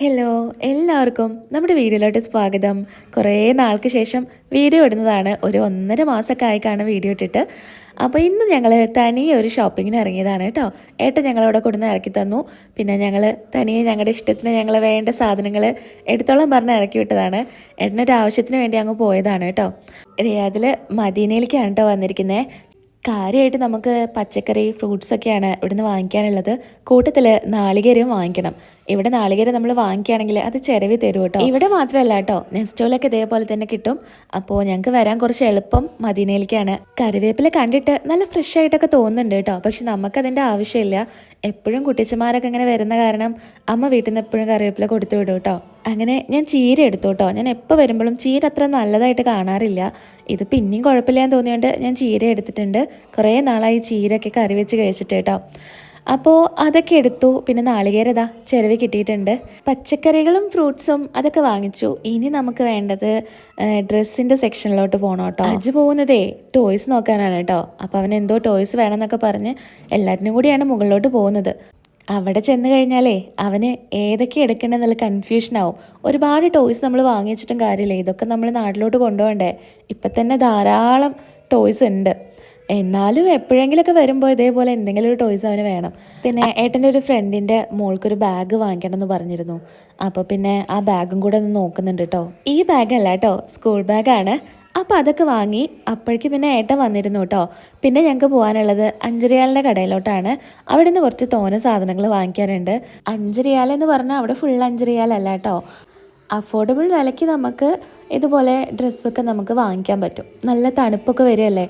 Hello എല്ലാവർക്കും നമ്മുടെ വീഡിയോയിലോട്ട് സ്വാഗതം. കുറേ നാൾക്ക് ശേഷം വീഡിയോ ഇടുന്നതാണ്. ഒരു ഒന്നര മാസമൊക്കെ ആയിക്കാണ് വീഡിയോ ഇട്ടിട്ട്. അപ്പോൾ ഇന്ന് ഞങ്ങൾ തനിയെ ഒരു ഷോപ്പിങ്ങിന് ഇറങ്ങിയതാണ് കേട്ടോ. ഏട്ടൻ ഞങ്ങളവിടെ കൊടുന്ന് ഇറക്കി തന്നു. പിന്നെ ഞങ്ങൾ തനിയെ ഞങ്ങളുടെ ഇഷ്ടത്തിന് ഞങ്ങൾ വേണ്ട സാധനങ്ങൾ എടുത്തോളം പറഞ്ഞ് ഇറക്കി വിട്ടതാണ്. ഏട്ടനൊരു ആവശ്യത്തിന് വേണ്ടി അങ്ങ് പോയതാണ് കേട്ടോ. റിയാദിൽ മദീനയിലേക്കാണ് കേട്ടോ വന്നിരിക്കുന്നത് കാര്യമായിട്ട് നമുക്ക് പച്ചക്കറി ഫ്രൂട്ട്സൊക്കെയാണ് ഇവിടുന്ന് വാങ്ങിക്കാനുള്ളത്. കൂട്ടത്തിൽ നാളികേരവും വാങ്ങിക്കണം. ഇവിടെ നാളികേരം നമ്മൾ വാങ്ങിക്കുകയാണെങ്കിൽ അത് ചിരവി തരും കേട്ടോ. ഇവിടെ മാത്രമല്ല കേട്ടോ. നെസ്റ്റോലൊക്കെ ഇതേപോലെ തന്നെ കിട്ടും. അപ്പോൾ ഞങ്ങൾക്ക് വരാൻ കുറച്ച് എളുപ്പം മദീനയിലേക്കാണ്. കറിവേപ്പില കണ്ടിട്ട് നല്ല ഫ്രഷ് ആയിട്ടൊക്കെ തോന്നുന്നുണ്ട് കേട്ടോ. പക്ഷെ നമുക്കതിന്റെ ആവശ്യമില്ല. എപ്പോഴും കുട്ടിച്ചമാരൊക്കെ ഇങ്ങനെ വരുന്ന കാരണം അമ്മ വീട്ടിൽ നിന്ന് എപ്പോഴും കറിവേപ്പില കൊടുത്തു വിടും കേട്ടോ. അങ്ങനെ ഞാൻ ചീര എടുത്തു കേട്ടോ. ഞാൻ എപ്പോൾ വരുമ്പോഴും ചീര അത്ര നല്ലതായിട്ട് കാണാറില്ല. ഇത് പിന്നെയും കുഴപ്പമില്ല എന്ന് തോന്നിയോണ്ട് ഞാൻ ചീര എടുത്തിട്ടുണ്ട്. കുറേ നാളായി ചീരയൊക്കെ കറി വെച്ച് കഴിച്ചിട്ട് കേട്ടോ. അപ്പോൾ അതൊക്കെ എടുത്തു. പിന്നെ നാളികേരതാ ചിലവ് കിട്ടിയിട്ടുണ്ട്. പച്ചക്കറികളും ഫ്രൂട്ട്സും അതൊക്കെ വാങ്ങിച്ചു. ഇനി നമുക്ക് വേണ്ടത് ഡ്രസ്സിന്റെ സെക്ഷനിലോട്ട് പോകണം കേട്ടോ. അജ് പോകുന്നതേ ടോയ്സ് നോക്കാനാണ് കേട്ടോ. അപ്പോൾ അവൻ എന്തോ ടോയ്സ് വേണമെന്നൊക്കെ പറഞ്ഞ് എല്ലാറ്റിനും കൂടിയാണ് മുകളിലോട്ട് പോകുന്നത്. അവിടെ ചെന്ന് കഴിഞ്ഞാലേ അവന് ഏതൊക്കെ കൺഫ്യൂഷൻ ആവും. ഒരുപാട് ടോയ്സ് നമ്മൾ വാങ്ങിച്ചിട്ടും കാര്യമില്ല. ഇതൊക്കെ നമ്മൾ നാട്ടിലോട്ട് കൊണ്ടുപോകണ്ടേ? ഇപ്പം തന്നെ ധാരാളം ടോയ്സ് ഉണ്ട്. എന്നാലും എപ്പോഴെങ്കിലുമൊക്കെ വരുമ്പോൾ ഇതേപോലെ എന്തെങ്കിലും ഒരു ടോയ്സ് അവന് വേണം. പിന്നെ ഏട്ടന്റെ ഒരു ഫ്രണ്ടിന്റെ മോൾക്കൊരു ബാഗ് വാങ്ങിക്കണം എന്ന് പറഞ്ഞിരുന്നു. അപ്പോൾ പിന്നെ ആ ബാഗും കൂടെ ഒന്ന് നോക്കുന്നുണ്ട് കേട്ടോ ഈ ബാഗല്ല കേട്ടോ സ്കൂൾ ബാഗാണ് അപ്പോൾ അതൊക്കെ വാങ്ങി അപ്പോഴേക്ക് പിന്നെ ഏട്ടൻ വന്നിരുന്നു കേട്ടോ പിന്നെ ഞങ്ങൾക്ക് പോകാനുള്ളത് അഞ്ചരിയാലിന്റെ കടയിലോട്ടാണ്. അവിടെ നിന്ന് കുറച്ച് തോന സാധനങ്ങൾ വാങ്ങിക്കാനുണ്ട്. അഞ്ചരിയാൽ എന്ന് പറഞ്ഞാൽ അവിടെ ഫുൾ അഞ്ചരിയാലല്ല കേട്ടോ അഫോർഡബിൾ വിലയ്ക്ക് നമുക്ക് ഇതുപോലെ ഡ്രസ്സൊക്കെ നമുക്ക് വാങ്ങിക്കാൻ പറ്റും. നല്ല തണുപ്പൊക്കെ വരുമല്ലേ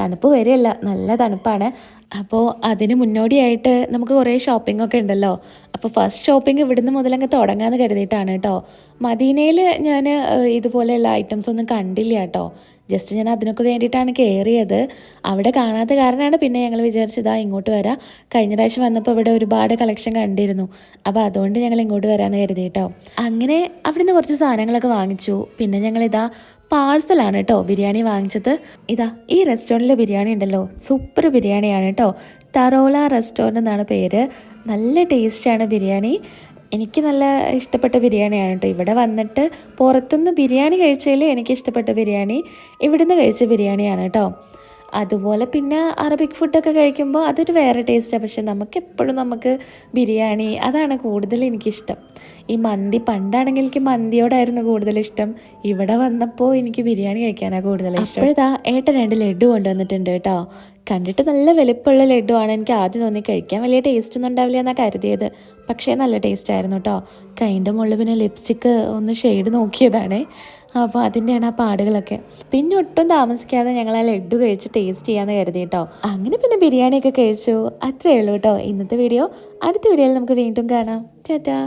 തണുപ്പ് വരികയല്ല നല്ല തണുപ്പാണ്. അപ്പോൾ അതിന് മുന്നോടിയായിട്ട് നമുക്ക് കുറേ ഷോപ്പിംഗ് ഒക്കെ ഉണ്ടല്ലോ. അപ്പോൾ ഫസ്റ്റ് ഷോപ്പിംഗ് ഇവിടുന്ന് മുതലങ്ങ് തുടങ്ങാമെന്ന് കരുതിയിട്ടാണ് കേട്ടോ. മദീനയിൽ ഞാൻ ഇതുപോലെയുള്ള ഐറ്റംസ് ഒന്നും കണ്ടില്ല കേട്ടോ. ജസ്റ്റ് ഞാൻ അതിനൊക്കെ വേണ്ടിയിട്ടാണ് കയറിയത് അവിടെ കാണാത്ത കാരണമാണ് പിന്നെ ഞങ്ങൾ വിചാരിച്ചതാ ഇങ്ങോട്ട് വരാം. കഴിഞ്ഞ പ്രാവശ്യം വന്നപ്പോൾ ഇവിടെ ഒരുപാട് കളക്ഷൻ കണ്ടിരുന്നു. അപ്പോൾ അതുകൊണ്ട് ഞങ്ങൾ ഇങ്ങോട്ട് വരാമെന്ന് കരുതി കേട്ടോ. അങ്ങനെ അവിടുന്ന് കുറച്ച് സാധനങ്ങളൊക്കെ വാങ്ങിച്ചു. പിന്നെ ഞങ്ങളിതാ പാഴ്സലാണ് കേട്ടോ ബിരിയാണി വാങ്ങിച്ചത്. ഇതാ ഈ റെസ്റ്റോറന്റിലെ ബിരിയാണി ഉണ്ടല്ലോ. സൂപ്പർ ബിരിയാണിയാണ് കേട്ടോ. തറോല റെസ്റ്റോറന്റ് എന്നാണ് പേര്. നല്ല ടേസ്റ്റാണ് ബിരിയാണി. എനിക്ക് നല്ല ഇഷ്ടപ്പെട്ട ബിരിയാണിയാണ് കേട്ടോ. ഇവിടെ വന്നിട്ട് പുറത്തുനിന്ന് ബിരിയാണി കഴിച്ചതിൽ എനിക്ക് ഇഷ്ടപ്പെട്ട ബിരിയാണി. ഇവിടുന്ന് കഴിച്ച ബിരിയാണിയാണ് കേട്ടോ. അതുപോലെ പിന്നെ അറബിക് ഫുഡൊക്കെ കഴിക്കുമ്പോൾ അതൊരു വേറെ ടേസ്റ്റാണ് പക്ഷെ നമുക്ക് എപ്പോഴും നമുക്ക് ബിരിയാണി അതാണ് കൂടുതൽ എനിക്കിഷ്ടം. ഈ മന്തി പണ്ടാണെങ്കിൽ എനിക്ക് മന്തിയോടായിരുന്നു കൂടുതൽ ഇഷ്ടം. ഇവിടെ വന്നപ്പോൾ എനിക്ക് ബിരിയാണി കഴിക്കാനാണ് കൂടുതൽ ഇഷ്ടം. അപ്പോഴതാ ഏട്ടൻ രണ്ട് ലഡു കൊണ്ടുവന്നിട്ടുണ്ട് കേട്ടോ. കണ്ടിട്ട് നല്ല വലിപ്പമുള്ള ലഡു ആണ് എനിക്ക് ആദ്യം തോന്നി കഴിക്കാൻ വലിയ ടേസ്റ്റ് ഒന്നും ഉണ്ടാവില്ല എന്നാണ് കരുതിയത്. പക്ഷേ നല്ല ടേസ്റ്റ് ആയിരുന്നു കേട്ടോ. കൈന്റെ മുകളിൽ പിന്നെ ലിപ്സ്റ്റിക്ക് ഒന്ന് ഷെയ്ഡ് നോക്കിയതാണേ. അപ്പോൾ അതിന്റെയാണ് ആ പാടുകളൊക്കെ. പിന്നെ ഒട്ടും താമസിക്കാതെ ഞങ്ങൾ ആ ലഡു കഴിച്ച് ടേസ്റ്റ് ചെയ്യാന്ന് കരുതി കേട്ടോ അങ്ങനെ പിന്നെ ബിരിയാണിയൊക്കെ കഴിച്ചു. അത്രയേ ഉള്ളൂ കേട്ടോ ഇന്നത്തെ വീഡിയോ അടുത്ത വീഡിയോയിൽ നമുക്ക് വീണ്ടും കാണാം. ചേട്ടാ